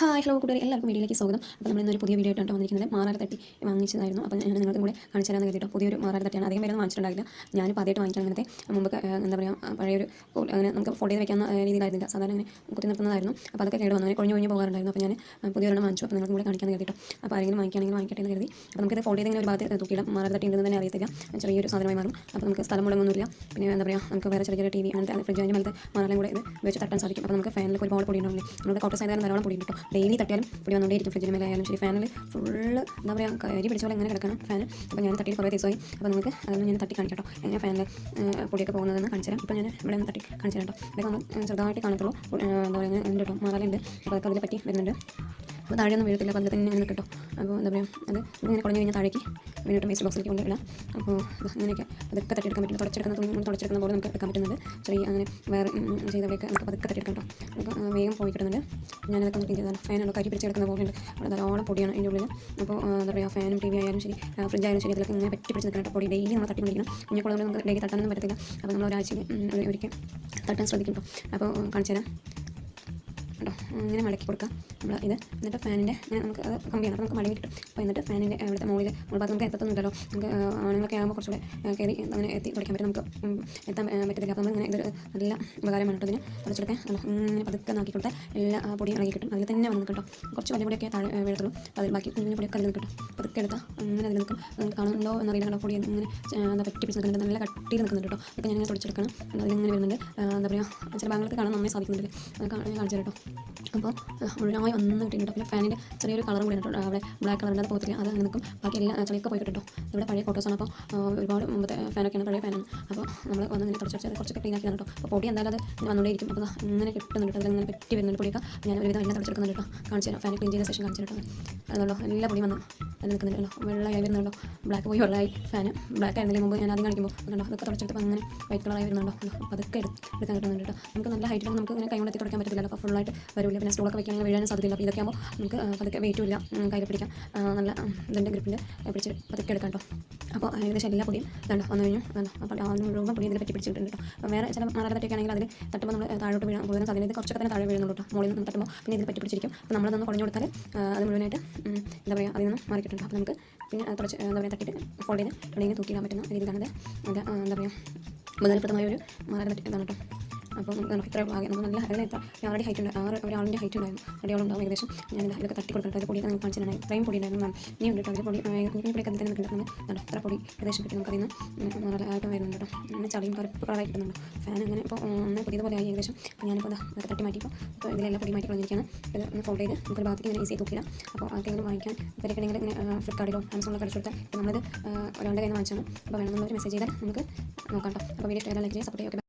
Hi hello കൂട്ടുകാർ എല്ലാവർക്കും വീഡിയോയിലേക്ക് സ്വാഗതം. അപ്പോൾ നമ്മൾ ഇന്നൊരു പുതിയ വീഡിയോ ആയിട്ടാണ് വന്നിരിക്കുന്നത്. മാറാറ് തട്ടി വാങ്ങിച്ചതായിരുന്നു. അപ്പോൾ ഞാൻ നിങ്ങൾക്കും കൂടെ കാണിച്ചു തരാമെന്ന് കേട്ടോ പുതിയൊരു മാറാറ് തട്ടിയാണ്. അധികം പേരൊന്നും വാങ്ങിച്ചിട്ടുണ്ടായില്ല ഞാനിപ്പോൾ ആദ്യമായിട്ട് വാങ്ങിക്കാൻ അങ്ങനത്തെ മുമ്പ് എന്താ പറയുക പഴയൊരു അങ്ങനെ നമുക്ക് ഫോട്ടോ ചെയ്ത് വെക്കാൻ രീതിയിലായിരുന്നില്ല. സാധാരണ അങ്ങനെ കുത്തി നിർത്തുന്നതായിരുന്നു. അപ്പോൾ അതൊക്കെ കേട് വന്നു. അങ്ങനെ കൊഴിഞ്ഞു കൊഴിഞ്ഞ് പോകാറുണ്ടായിരുന്നു. അപ്പോൾ ഞാൻ പുതിയൊരെണ്ണം വാങ്ങിച്ചു. അപ്പോൾ നിങ്ങൾക്ക് കൂടെ കാണിക്കാൻ കേട്ടോ അപ്പോൾ ആരെങ്കിലും വാങ്ങിക്കുകയാണെങ്കിൽ വാങ്ങിക്കട്ടെ എന്ന് കരുതി. അപ്പോൾ നമുക്കിത് ഫോട്ടോ ചെയ്ത് ഒരു ഭാഗത്ത് തൂക്കിയിടാം. മാറാറ് തട്ടി ഉണ്ടെന്ന് തന്നെ അറിയത്തില്ല. ചെറിയൊരു സാധനമായി മാറും. അപ്പോൾ നമുക്ക് സ്ഥലം മുടങ്ങൊന്നുമില്ല പിന്നെ എന്താ പറയുക നമുക്ക് വേറെ ചെറിയ ചെറിയ ടി വി അങ്ങനത്തെ ഫ്രിഡ്ജ് അതിന്റെ മേലത്തെ മാറാലും കൂടെ ഇത് വെച്ച് തട്ടാൻ സാധിക്കും. അപ്പോൾ നമുക്ക് ഫാനിൽ ഒരുപാട് പൊടി ഉണ്ടാവില്ലേ നമ്മുടെ കോട്ട സൈഡ് ധാരാളം പൊടി കിട്ടും. ഡെയിലി തട്ടിയാലും പൊടി വന്നുകൊണ്ടേയിരിക്കും ഫ്രിഡ്ജിന് മേലെ ആയാലും. ശരി ഫാനിൽ ഫുള്ള് എന്താ പറയുക കയറി പിടിച്ച എങ്ങനെ കിടക്കണം ഫാൻ അപ്പോൾ ഞാൻ തട്ടി കുറേ ദിവസമായി. അപ്പോൾ നമുക്ക് അതൊന്നും ഞാൻ തട്ടി കാണിക്കാം കേട്ടോ. എങ്ങനെ ഫാനിൽ പൊടിയൊക്കെ പോകുന്നതെന്ന് കാണിച്ചു തരാം ഇപ്പോൾ ഞാൻ ഇവിടെ ഒന്ന് തട്ടി കാണിച്ചു തരാം കേട്ടോ. ഇതൊക്കെ നമ്മൾ ചെറുതായിട്ട് കാണത്തുള്ളൂ. എന്താ പറയുക ഉണ്ട് കേട്ടോ മാറാലുണ്ട്. അപ്പോൾ അതൊക്കെ അതിനെ പറ്റി വരുന്നുണ്ട്. അപ്പോൾ താഴെയൊന്നും വീഴത്തില്ല അപ്പോൾ അതിൽ തന്നെ ഇങ്ങനെ കിട്ടും. അപ്പോൾ എന്താ പറയുക അത് ഇങ്ങനെ കുഴഞ്ഞു കഴിഞ്ഞാൽ താഴേക്ക് വീണ്ടും വേസ്റ്റ് ബോക്സിലേക്ക് കൊണ്ടുവിടാം അപ്പോൾ അങ്ങനെയൊക്കെ അതൊക്കെ തട്ടിയെടുക്കാൻ പറ്റും തുടച്ചെടുക്കുന്ന തുണി തുടച്ചെടുക്കുന്ന പോലെ നമുക്ക് എടുക്കാൻ പറ്റുന്നുണ്ട്. ചെറിയ അങ്ങനെ വേറെ ചെയ്തവരെയൊക്കെ നമുക്ക് അതൊക്കെ തട്ടിയെടുക്കാം കേട്ടോ. അപ്പോൾ വേഗം പോയി കിട്ടുന്നുണ്ട് ഞാനതൊക്കെ നോക്കി ചെയ്താണ് ഫാനുള്ള കരി പിടിച്ചെടുക്കുന്ന പോലെയുണ്ട്. അവിടെ ധാരാളം പൊടിയാണ് അതിന്റെ ഉള്ളിൽ അപ്പോൾ എന്താ പറയുക ഫാനും ടി വി ആയാലും ശരി ഫ്രിഡ്ജ് ആയാലും ശരി അതിലൊക്കെ ഇങ്ങനെ പറ്റി പിടിച്ച് നിൽക്കണം പൊടി ഡെയിലി നമ്മൾ തട്ടി പിടിക്കണം കുഞ്ഞുക്കുള്ളത് നമുക്ക് ഡെയിലി തട്ടാനൊന്നും പറ്റത്തില്ല. അപ്പോൾ നമ്മൾ ഒരാഴ്ചയിൽ ഒരിക്കൽ തട്ടാൻ ശ്രദ്ധിക്കും അപ്പോൾ കാണിച്ചു തരാം. കേട്ടോ ഇങ്ങനെ മടക്കി കൊടുക്കാം. നമ്മൾ ഇത് എന്നിട്ട് ഫാനിന്റെ ഇങ്ങനെ നമുക്ക് അത് കമ്പിയാണ് അപ്പോൾ നമുക്ക് മടങ്ങി കിട്ടും. അപ്പോൾ എന്നിട്ട് ഫാനിന്റെ അവിടുത്തെ മുകളിൽ മുകൾ ഭാഗത്ത് നമുക്ക് എത്തത്തുന്നുണ്ടല്ലോ നമുക്ക് ആണുങ്ങളൊക്കെ ആകുമ്പോൾ കുറച്ചുകൂടെ കയറി അങ്ങനെ എത്തി തുടയ്ക്കാൻ പറ്റും. നമുക്ക് എത്താൻ പറ്റത്തില്ല. അപ്പോൾ ഇങ്ങനെ ഇതൊരു നല്ല ഉപകാരമാണ് കേട്ടോ ഇതിന്. തുടച്ചെടുക്കാൻ ഇങ്ങനെ പതുക്കെ നാക്കി കൊടുത്താൽ എല്ലാ പൊടിയും ഇളകി കിട്ടും. അതിൽ തന്നെ വന്നു കേട്ടോ കുറച്ച് വലിയ പൊടിയൊക്കെ താഴെ വീഴത്തുള്ളൂ. അതിൽ ബാക്കി കുഞ്ഞു പൊടിയൊക്കെ അതിൽ കിട്ടും. പതുക്കെ എടുത്താൽ അങ്ങനെ അതിൽ നിൽക്കും. കാണുന്നുണ്ടോ എന്നറിയില്ല. കേട്ടോ പൊടി ഇങ്ങനെ എന്താ പറ്റി പിടിച്ച് നിൽക്കുന്നുണ്ട്. നല്ല കട്ടിയിൽ നിൽക്കുന്നുണ്ട് കേട്ടോ. അതൊക്കെ ഞാൻ ഇങ്ങനെ തുടച്ചെടുക്കണം അതിലിങ്ങനെ വരുന്നുണ്ട്. എന്താ പറയുക ചില ഭാഗങ്ങൾക്ക് കാണാൻ നന്നായി സാധിക്കുന്നുണ്ട്. അത് കാണിച്ചു കേട്ടോ. അപ്പോൾ മുഴുവനായി ഒന്നും കിട്ടിയിട്ടുണ്ട്. പിന്നെ ഫാനിന്റെ ചെറിയൊരു കളർ കൂടി അവിടെ ബ്ലാക്ക് കളറിന്റെ അത് പോകത്തില്ല അത് അങ്ങനെ നിൽക്കും ബാക്കി എല്ലാ ചെളിയൊക്കെ പോയി കിട്ടും. ഇവിടെ പഴയ ഫോട്ടോസാണ് അപ്പോൾ ഒരുപാട് മുമ്പത്തെ ഫാനൊക്കെയാണ് പഴയ ഫാനാണ്. അപ്പോൾ നമ്മൾ വന്ന് ഇങ്ങനെ കുറച്ച് കുറച്ചൊക്കെ ക്ലീൻ ആക്കിയാണ് കേട്ടോ. അപ്പോൾ പൊടി എന്തായാലും അത് വന്നുകൊണ്ടേയിരിക്കും അപ്പോൾ ഇങ്ങനെ കിട്ടുന്നുണ്ട് അതിങ്ങനെ പെറ്റി വരുന്നുണ്ട് പൊടിയൊക്കെ. ഞാൻ ഒരുവിധം എല്ലാം തുടച്ചെടുക്കുന്നുണ്ട് കേട്ടോ. കാണിച്ചു തരാം. ഫാൻ ക്ലീൻ ചെയ്ത ശേഷം കാണിച്ചു കേട്ടോ. അതുള്ളൂ എല്ലാ പൊടിയും വന്ന് അത് നിൽക്കുന്നുണ്ടല്ലോ വെള്ളമായി വരുന്നുണ്ടോ ബ്ലാക്ക് പോയി വെള്ളമായി ഫാൻ ബ്ലാക്ക് ആയിരുന്നില്ല മുമ്പ് ഞാൻ ആദ്യം കാണിക്കുമ്പോൾ അതുണ്ടോ അതൊക്കെ തുടച്ചെടുത്തപ്പോൾ അങ്ങനെ വൈറ്റ് കളറായി വരുന്നുണ്ടോ അപ്പോൾ അതൊക്കെ എടുക്കാൻ കിട്ടുന്നുണ്ട് കേട്ടോ. നമുക്ക് നല്ല ഹൈറ്റിൽ നമുക്ക് ഇങ്ങനെ കൈ കൊണ്ട് എത്തി തുടക്കാൻ പറ്റത്തില്ല അപ്പോൾ ഫുള്ളായിട്ട് വരില്ല പിന്നെ സ്റ്റോളൊക്കെ വയ്ക്കുകയാണെങ്കിൽ വീഴാനും സാധ്യതയില്ല. അപ്പോൾ ഇതൊക്കെ ആകുമ്പോൾ നമുക്ക് പതുക്കെ വെയിറ്റും ഇല്ല. കയ്യിൽ പിടിക്കാം നല്ല ഇതിന്റെ ഗ്രിപ്പിന്റെ പിടിച്ച് പതുക്കെ എടുക്കാം കേട്ടോ അപ്പോൾ ഏകദേശം എല്ലാ പൊടിയും വേണ്ട വന്നു കഴിഞ്ഞു. വേണ്ട അപ്പോൾ ആ മുഴുവൻ പൊടി ഇതിൽ പറ്റി പിടിച്ചിട്ടുണ്ട് കേട്ടോ വേറെ ചില മലയാള തട്ടിയൊക്കെ ആണെങ്കിൽ അതിൽ തട്ടുമ്പോൾ നമ്മൾ താഴോട്ട് വീഴാൻ പോകുന്ന സാധ്യത ഇത് കുറച്ചൊക്കെ തന്നെ താഴെ വീഴുന്നുള്ളൂ കേട്ടോ മുകളിൽ നിന്ന് തട്ടുമ്പോൾ പിന്നെ ഇതിൽ പറ്റി പിടിച്ചിരിക്കും. അപ്പോൾ നമ്മളതൊന്ന് കുഴഞ്ഞു കൊടുത്താൽ അത് മുഴുവനായിട്ട് എന്താ പറയുക അതിൽ നിന്ന് മാറിക്കിട്ടുണ്ട് അപ്പോൾ നമുക്ക് പിന്നെ കുറച്ച് എന്താ പറയുക തട്ടിയിട്ട് ഫോൾഡ് ചെയ്ത് തുടങ്ങി തൂക്കിയിടാൻ പറ്റുന്ന രീതിയിലാണത്. എന്താ പറയുക ഉപകാരപ്രദമായ ഒരു മാറാൻ ഇതാണ് കേട്ടോ അപ്പം നമുക്ക് ഇത്ര ആകെ നമുക്ക് നല്ല അതിന് ഞാൻ ഓൾറെഡി ഹൈറ്റ് ഉണ്ട് ആറ് ഒരാളിന്റെ ഹൈറ്റ് ഉണ്ടായിരുന്നു. അടിയോളുണ്ടാവും ഏകദേശം. ഞാൻ ഇതൊക്കെ തട്ടി കൊടുത്തിട്ട് അത് പൊടി നമുക്ക് കാണിച്ചിട്ടുണ്ടായി ഇത്രയും പൊടി ഉണ്ടായിരുന്നു മാം ഇനി ഉണ്ട് കേട്ടോ. അതിൽ പൊടി കുഞ്ഞു പൊടി കത്തിൽ തന്നെ നമ്മൾ ഇത്ര പൊടി ഏകദേശം കിട്ടി. നമുക്ക് അതിൽ നല്ല ആയിട്ട് വരുന്നുണ്ട് കേട്ടോ. അങ്ങനെ ചളിയും കറുപ്പ് കളറായി കിട്ടുന്നുണ്ട്. ഫാൻ അങ്ങനെ ഇപ്പോൾ ഒന്ന് പുതിയതുപോലെ ആയി ഏകദേശം. ഞാനിപ്പോൾ അതൊക്കെ തട്ടി മാറ്റിപ്പോൾ ഇപ്പോൾ ഇതിലെല്ലാം പൊടി മാറ്റി കളഞ്ഞിരിക്കുകയാണ്. ഇത് ഒന്ന് ഫോൾഡ് ചെയ്ത് നമുക്കൊരു ഭാഗത്തേക്ക് ഇങ്ങനെ ഈസി തൂക്കില്ല അപ്പോൾ ആർക്കെങ്കിലും വാങ്ങിക്കാൻ ഇവരൊക്കെയാണെങ്കിൽ ഇങ്ങനെ ഫ്ലിപ്കാർട്ടിലോ ആമസോണിലോ അടിച്ചു കൊടുത്താൽ നമ്മളത് ഒരാളുടെ കയ്യിൽ നിന്ന് വാങ്ങിച്ചാണ് അപ്പോൾ വേണമെന്നുള്ളൊരു മെസ്സേജ് ചെയ്താൽ നമുക്ക് നോക്കാം കേട്ടോ. അപ്പോൾ വീഡിയോ ലൈക്ക് ചെയ്യാൻ സപ്പോർട്ട് ചെയ്യുക